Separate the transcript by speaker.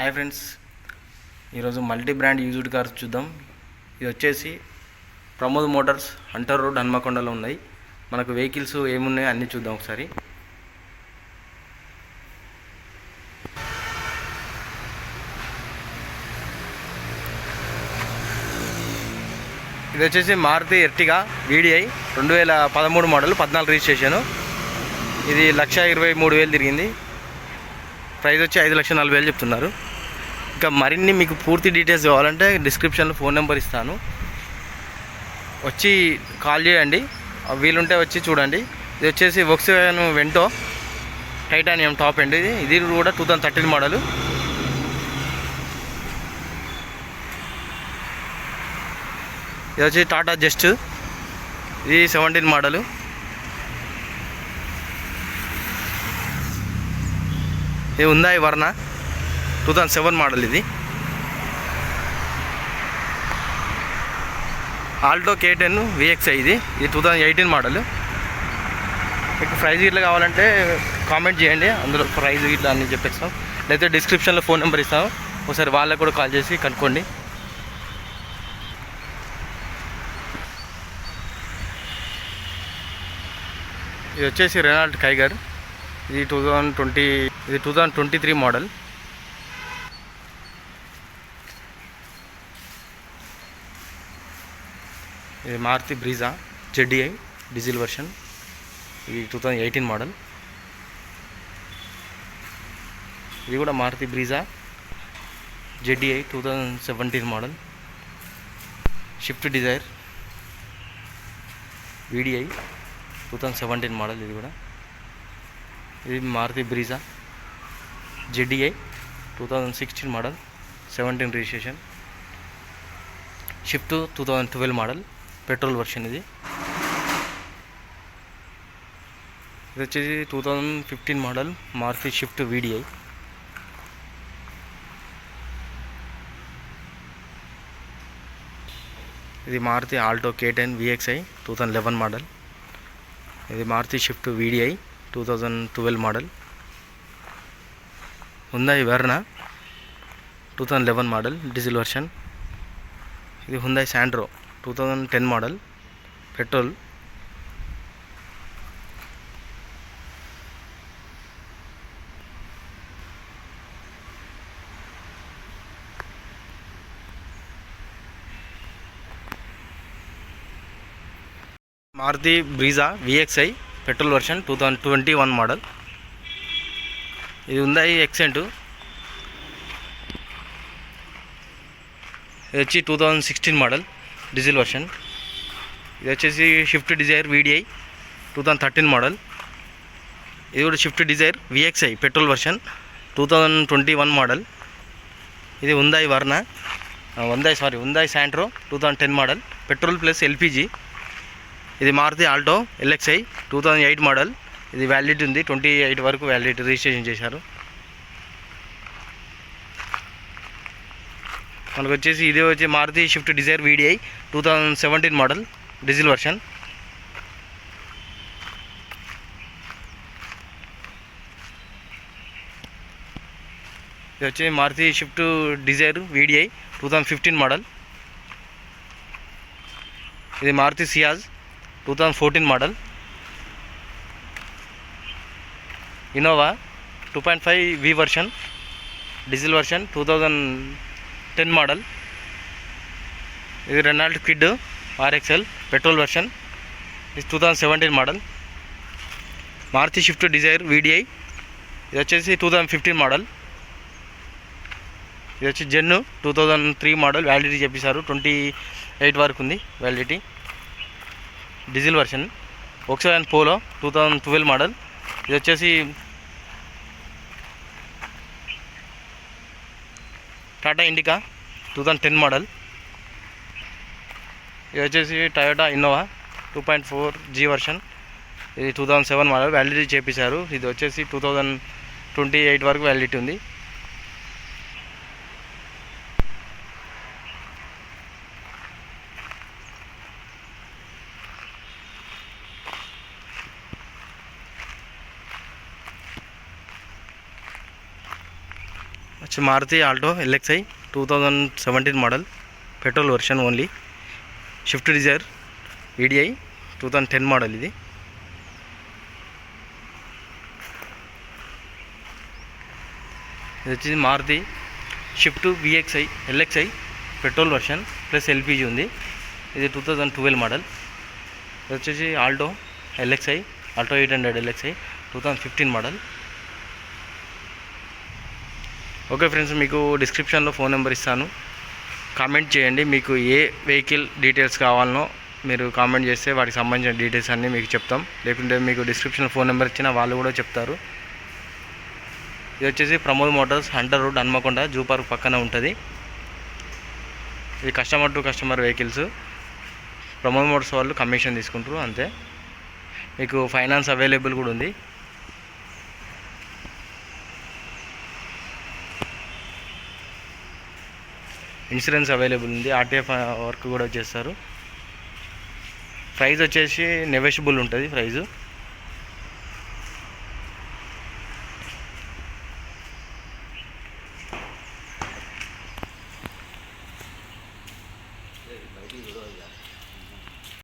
Speaker 1: Hi friends ఈరోజు multi brand used cars చూద్దాం. ఇది వచ్చేసి ప్రమోద్ మోటార్స్ హంటర్ రోడ్ హన్మకొండలో ఉన్నాయి. మనకు వెహికల్స్ ఏమున్నాయో అన్నీ చూద్దాం ఒకసారి. ఇది వచ్చేసి మారుతి ఎర్టిగా వీడిఐ రెండు వేల పదమూడు మోడల్ పద్నాలుగు రిజిస్ట్రేషను. ఇది లక్ష ఇరవై మూడు వేలు తిరిగింది. ప్రైస్ వచ్చి ఐదు లక్షల నలభై వేలు చెప్తున్నారు. ఇంకా మరిన్ని మీకు పూర్తి డీటెయిల్స్ కావాలంటే డిస్క్రిప్షన్లో ఫోన్ నెంబర్ ఇస్తాను. వచ్చి కాల్ చేయండి. వీలుంటే వచ్చి చూడండి. ఇది వచ్చేసి వక్స్ వెంటో టైటానియం టాప్ అండి ఇది ఇది కూడా టూ థౌజండ్ థర్టీన్ మోడల్ ఇది వచ్చి టాటా జస్ట్ ఇది సెవెంటీన్ మోడలు ఇది ఉందా ఈ Verna? Two thousand seven model ఇది. ఆల్టో కే టెన్ విఎక్స్ఐ ఇది. ఇది టూ థౌజండ్ ఎయిటీన్ మోడల్ మీకు ప్రైజ్ ఇట్లా కావాలంటే కామెంట్ చేయండి. అందులో ప్రైజ్ ఇట్లా అని చెప్పేస్తాం. లేకపోతే డిస్క్రిప్షన్లో ఫోన్ నెంబర్ ఇస్తాం. ఒకసారి వాళ్ళకు కూడా కాల్ చేసి కనుక్కోండి. ఇది వచ్చేసి రెనాల్ట్ కైగర్ ఇది టూ థౌజండ్ ట్వంటీ ఇది two thousand twenty three model ఇది Maruti Brezza ZDI diesel version ఇది టూ థౌజండ్ ఎయిటీన్ మోడల్ ఇది కూడా Maruti Brezza ZDI two thousand seventeen model Swift Dzire VDI two thousand seventeen model ఇది కూడా. ఇది Maruti Brezza ZDI two thousand sixteen model seventeen registration Swift two thousand twelve model petrol version ఇది. ఇది వచ్చేసి two thousand fifteen model Maruti Swift VDI ఇది Maruti Alto K ten VXI two thousand eleven model ఇది Maruti Swift VDI two thousand twelve model Hyundai Verna two thousand eleven model diesel version ఇది Hyundai Santro two thousand ten model petrol. Maruti Brezza VXI petrol version two thousand twenty one model. ఇది ఉందా ఈ Xcent ఇది వచ్చి two thousand sixteen model. Diesel version. ఇది వచ్చేసి Swift Dzire VDI two thousand thirteen model ఇది కూడా Swift Dzire VXI petrol version two thousand twenty one model ఇది Hyundai Verna Hyundai sorry Hyundai Santro two thousand ten model petrol plus LPG ఇది Maruti Alto LXI two thousand eight model ఇది validity ఉంది twenty eight వరకు validity registration చేశారు. మనకు వచ్చేసి ఇది వచ్చి Maruti Swift Dzire VDI two thousand seventeen model diesel version ఇది వచ్చి Maruti Swift Dzire VDI two thousand fifteen model ఇది Maruti Ciaz two thousand fourteen model Innova two point five V version diesel version two thousand ten model. ఇది Renault Kwid RXL petrol version ఇది two thousand seventeen model. Maruti Swift Dzire VDI ఇది వచ్చేసి two thousand fifteen model. ఇది వచ్చి Zen two thousand three model. Validity చెప్పేశారు. Twenty eight వరకు ఉంది validity diesel version ఒకసారి Polo two thousand twelve model. ఇది వచ్చేసి Tata Indica two thousand ten model ఇది వచ్చేసి Toyota Innova two point four G version ఇది two thousand seven model validity చేపించారు. ఇది వచ్చేసి టూ థౌజండ్ ట్వంటీ ఎయిట్ వరకు వ్యాలిడిటీ ఉంది. వచ్చి Maruti Alto LXI two thousand seventeen model petrol version only Swift Dzire EDI two thousand ten model ఇది. ఇది వచ్చేసి Maruti Swift VXI LXI petrol version plus LPG ఉంది. ఇది టూ థౌజండ్ ట్వెల్వ్ మోడల్ ఇది వచ్చేసి Alto LXI Alto eight hundred LXI two thousand fifteen model okay friends మీకు డిస్క్రిప్షన్లో phone number ఇస్తాను. కామెంట్ చేయండి మీకు ఏ వెహికల్ డీటెయిల్స్ కావాలనో మీరు కామెంట్ చేస్తే వాటికి సంబంధించిన డీటెయిల్స్ అన్నీ మీకు చెప్తాం. లేకుంటే మీకు డిస్క్రిప్షన్లో ఫోన్ నెంబర్ ఇచ్చినా వాళ్ళు కూడా చెప్తారు. ఇది వచ్చేసి Pramod motors hunter road Hanmakonda zoo park పక్కన ఉంటుంది. ఇది customer to customer vehicles. Pramod motors వాళ్ళు కమిషన్ తీసుకుంటారు అంతే. మీకు ఫైనాన్స్ అవైలబుల్ కూడా ఉంది. ఇన్సూరెన్స్ అవైలబుల్ ఉంది. ఆర్టీఎఫ్ వర్క్ కూడా చేస్తారు. ప్రైస్ వచ్చేసి నెవెషబుల్ ఉంటుంది ప్రైజు